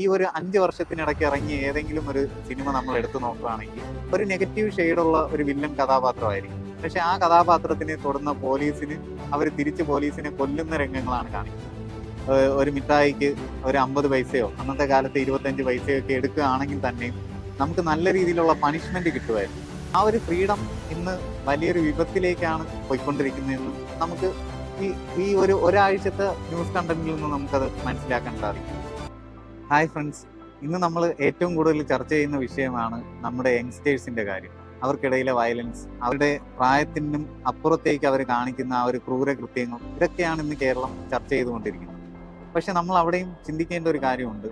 ഈ ഒരു അഞ്ച് വർഷത്തിനിടയ്ക്ക് ഇറങ്ങിയ ഏതെങ്കിലും ഒരു സിനിമ നമ്മൾ എടുത്തു നോക്കുകയാണെങ്കിൽ ഒരു നെഗറ്റീവ് ഷെയ്ഡുള്ള ഒരു വില്ലൻ കഥാപാത്രമായിരിക്കും. പക്ഷെ ആ കഥാപാത്രത്തിനെ തുടർന്ന പോലീസിന് അവർ തിരിച്ച് പോലീസിനെ കൊല്ലുന്ന രംഗങ്ങളാണ് കാണിക്കുന്നത്. ഒരു മിഠായിക്ക് ഒരു അമ്പത് പൈസയോ അന്നത്തെ കാലത്ത് ഇരുപത്തഞ്ച് പൈസയോ ഒക്കെ എടുക്കുകയാണെങ്കിൽ തന്നെയും നമുക്ക് നല്ല രീതിയിലുള്ള പണിഷ്മെന്റ് കിട്ടുമായിരുന്നു. ആ ഒരു ഫ്രീഡം ഇന്ന് വലിയൊരു വിപത്തിലേക്കാണ് പോയിക്കൊണ്ടിരിക്കുന്നതെന്ന് നമുക്ക് ഈ ഈ ഒരു ഒരാഴ്ചത്തെ ന്യൂസ് കണ്ടന്റിൽ നിന്ന് നമുക്കത് മനസ്സിലാക്കാൻ സാധിക്കും. Hi friends. ഇന്ന് നമ്മൾ ഏറ്റവും കൂടുതൽ ചർച്ച ചെയ്യുന്ന വിഷയമാണ് നമ്മുടെ യങ്സ്റ്റേഴ്സിന്റെ കാര്യം. അവർക്കിടയിലെ വയലൻസ് അവരുടെ പ്രായത്തിനും അപ്പുറത്തേക്ക് അവർ കാണിക്കുന്ന ആ ഒരു ക്രൂര കൃത്യങ്ങൾ ഇതൊക്കെയാണ് ഇന്ന് കേരളം ചർച്ച ചെയ്തുകൊണ്ടിരിക്കുന്നത്. പക്ഷെ നമ്മൾ അവിടെയും ചിന്തിക്കേണ്ട ഒരു കാര്യമുണ്ട്.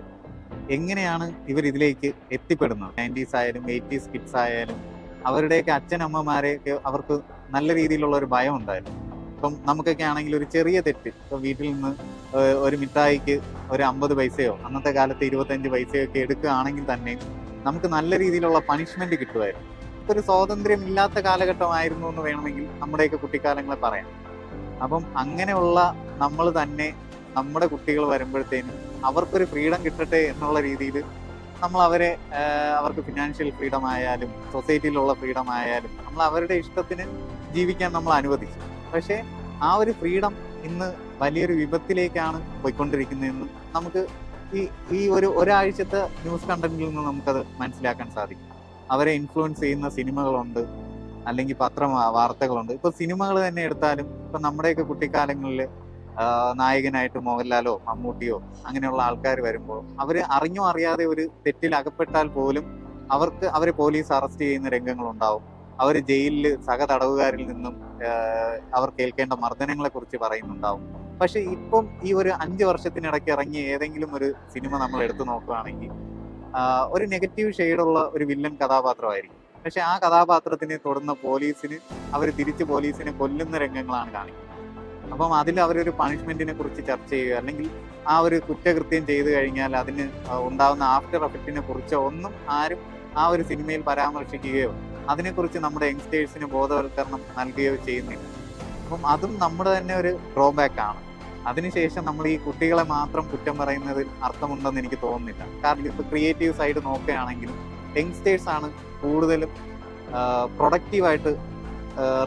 എങ്ങനെയാണ് ഇവർ ഇതിലേക്ക് എത്തിപ്പെടുന്നത്? നയന്റീസ് ആയാലും എയ്റ്റീസ് കിഡ്സ് ആയാലും അവരുടെയൊക്കെ അച്ഛനമ്മമാരെയൊക്കെ അവർക്ക് നല്ല രീതിയിലുള്ള ഒരു ഭയം ഉണ്ടായിരുന്നു. ഇപ്പം നമുക്കൊക്കെ ആണെങ്കിൽ ഒരു ചെറിയ തെറ്റ്. ഇപ്പം വീട്ടിൽ നിന്ന് ഒരു മിഠായിക്ക് ഒരു അമ്പത് പൈസയോ അന്നത്തെ കാലത്ത് ഇരുപത്തഞ്ച് പൈസയോ ഒക്കെ എടുക്കുകയാണെങ്കിൽ തന്നെ നമുക്ക് നല്ല രീതിയിലുള്ള പണിഷ്മെന്റ് കിട്ടുമായിരുന്നു. ഒരു സ്വാതന്ത്ര്യം ഇല്ലാത്ത കാലഘട്ടമായിരുന്നു എന്ന് വേണമെങ്കിൽ നമ്മുടെയൊക്കെ കുട്ടിക്കാലങ്ങളെ പറയാം. അപ്പം അങ്ങനെയുള്ള നമ്മൾ തന്നെ നമ്മുടെ കുട്ടികൾ വരുമ്പോഴത്തേനും അവർക്കൊരു ഫ്രീഡം കിട്ടട്ടെ എന്നുള്ള രീതിയിൽ നമ്മൾ അവരെ അവർക്ക് ഫിനാൻഷ്യൽ ഫ്രീഡം ആയാലും സൊസൈറ്റിയിലുള്ള ഫ്രീഡം ആയാലും നമ്മൾ അവരുടെ ഇഷ്ടത്തിന് ജീവിക്കാൻ നമ്മൾ അനുവദിച്ചു. പക്ഷേ ആ ഒരു ഫ്രീഡം ഇന്ന് വലിയൊരു വിപത്തിലേക്കാണ് പോയിക്കൊണ്ടിരിക്കുന്നതെന്ന് നമുക്ക് ഈ ഈ ഒരു ഒരാഴ്ചത്തെ ന്യൂസ് കണ്ടന്റിൽ നിന്ന് നമുക്കത് മനസ്സിലാക്കാൻ സാധിക്കും. അവരെ ഇൻഫ്ലുവൻസ് ചെയ്യുന്ന സിനിമകളുണ്ട് അല്ലെങ്കിൽ പത്രം വാർത്തകളുണ്ട്. ഇപ്പൊ സിനിമകൾ തന്നെ എടുത്താലും ഇപ്പൊ നമ്മുടെയൊക്കെ കുട്ടിക്കാലങ്ങളിൽ നായകനായിട്ട് മോഹൻലാലോ മമ്മൂട്ടിയോ അങ്ങനെയുള്ള ആൾക്കാർ വരുമ്പോൾ അവർ അറിഞ്ഞോ അറിയാതെ ഒരു തെറ്റിൽ അകപ്പെട്ടാൽ പോലും അവർക്ക് അവരെ പോലീസ് അറസ്റ്റ് ചെയ്യുന്ന രംഗങ്ങളുണ്ടാവും. അവർ ജയിലിൽ സഹതടവുകാരിൽ നിന്നും അവർ കേൾക്കേണ്ട മർദ്ദനങ്ങളെ കുറിച്ച് പറയുന്നുണ്ടാവും. പക്ഷെ ഇപ്പം ഈ ഒരു അഞ്ച് വർഷത്തിനിടയ്ക്ക് ഇറങ്ങിയ ഏതെങ്കിലും ഒരു സിനിമ നമ്മൾ എടുത്തു നോക്കുകയാണെങ്കിൽ ഒരു നെഗറ്റീവ് ഷെയ്ഡുള്ള ഒരു വില്ലൻ കഥാപാത്രമായിരിക്കും. പക്ഷെ ആ കഥാപാത്രത്തിനെ തുടർന്ന് പോലീസിന് അവർ തിരിച്ച് പോലീസിനെ കൊല്ലുന്ന രംഗങ്ങളാണ് കാണിക്കുന്നത്. അപ്പം അതിൽ അവരൊരു പണിഷ്മെന്റിനെ കുറിച്ച് ചർച്ച ചെയ്യുക അല്ലെങ്കിൽ ആ ഒരു കുറ്റകൃത്യം ചെയ്തു കഴിഞ്ഞാൽ അതിന് ഉണ്ടാവുന്ന ആഫ്റ്റർ എഫക്റ്റിനെ കുറിച്ച് ഒന്നും ആരും ആ ഒരു സിനിമയിൽ പരാമർശിക്കുകയോ അതിനെക്കുറിച്ച് നമ്മുടെ യങ്സ്റ്റേഴ്സിന് ബോധവൽക്കരണം നൽകുകയോ ചെയ്യുന്നില്ല. അപ്പം അതും നമ്മുടെ തന്നെ ഒരു ഡ്രോബാക്ക് ആണ്. അതിനുശേഷം നമ്മൾ ഈ കുട്ടികളെ മാത്രം കുറ്റം പറയുന്നതിൽ അർത്ഥമുണ്ടെന്ന് എനിക്ക് തോന്നുന്നില്ല. കാരണം ഇപ്പൊ ക്രിയേറ്റീവ് സൈഡ് നോക്കുകയാണെങ്കിൽ യങ്സ്റ്റേഴ്സ് ആണ് കൂടുതലും പ്രൊഡക്റ്റീവായിട്ട്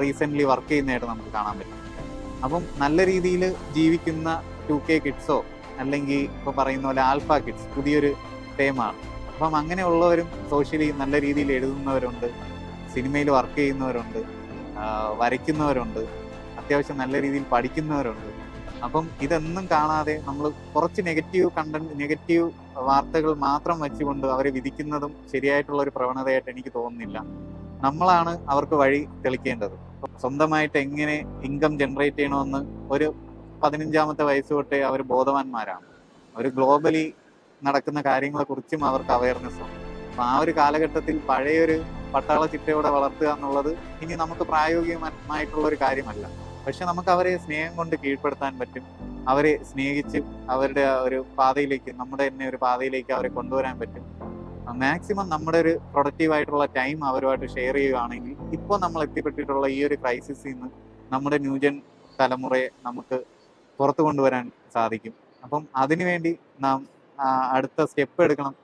റീസെന്റ്ലി വർക്ക് ചെയ്യുന്നതായിട്ട് നമുക്ക് കാണാൻ പറ്റും. അപ്പം നല്ല രീതിയിൽ ജീവിക്കുന്ന ടു കെ കിഡ്സോ അല്ലെങ്കിൽ ഇപ്പൊ പറയുന്ന പോലെ ആൽഫ കിഡ്സ് പുതിയൊരു ടേമാണ് അപ്പം അങ്ങനെയുള്ളവരും സോഷ്യലി നല്ല രീതിയിൽ എഴുതുന്നവരുണ്ട്. സിനിമയിൽ വർക്ക് ചെയ്യുന്നവരുണ്ട് വരയ്ക്കുന്നവരുണ്ട് അത്യാവശ്യം നല്ല രീതിയിൽ പഠിക്കുന്നവരുണ്ട്. അപ്പം ഇതൊന്നും കാണാതെ നമ്മൾ കുറച്ച് നെഗറ്റീവ് കണ്ടന്റ് നെഗറ്റീവ് വാർത്തകൾ മാത്രം വെച്ചുകൊണ്ട് അവരെ വിധിക്കുന്നതും ശരിയായിട്ടുള്ള ഒരു പ്രവണതയായിട്ട് എനിക്ക് തോന്നുന്നില്ല. നമ്മളാണ് അവർക്ക് വഴി തെളിക്കേണ്ടത്. സ്വന്തമായിട്ട് എങ്ങനെ ഇൻകം ജനറേറ്റ് ചെയ്യണമെന്ന് ഒരു പതിനഞ്ചാമത്തെ വയസ്സ് തൊട്ടേ അവർ ബോധവാന്മാരാണ്. ഒരു ഗ്ലോബലി നടക്കുന്ന കാര്യങ്ങളെക്കുറിച്ചും അവർക്ക് അവയർനെസ് ഉണ്ട്. അപ്പം ആ ഒരു കാലഘട്ടത്തിൽ പഴയൊരു പട്ടാള ചിട്ടയോടെ വളർത്തുക എന്നുള്ളത് ഇനി നമുക്ക് പ്രായോഗികമായിട്ടുള്ള ഒരു കാര്യമല്ല. പക്ഷെ നമുക്ക് അവരെ സ്നേഹം കൊണ്ട് കീഴ്പ്പെടുത്താൻ പറ്റും. അവരെ സ്നേഹിച്ച് അവരുടെ ഒരു പാതയിലേക്ക് നമ്മുടെ തന്നെ ഒരു പാതയിലേക്ക് അവരെ കൊണ്ടുവരാൻ പറ്റും. മാക്സിമം നമ്മുടെ ഒരു പ്രൊഡക്റ്റീവ് ആയിട്ടുള്ള ടൈം അവരുമായിട്ട് ഷെയർ ചെയ്യുകയാണെങ്കിൽ ഇപ്പോൾ നമ്മൾ എത്തിപ്പെട്ടിട്ടുള്ള ഈ ഒരു ക്രൈസിസിൽ നിന്ന് നമ്മുടെ ന്യൂജൻ തലമുറയെ നമുക്ക് പുറത്തു കൊണ്ടുവരാൻ സാധിക്കും. അപ്പം അതിനുവേണ്ടി നാം അടുത്ത സ്റ്റെപ്പ് എടുക്കണം.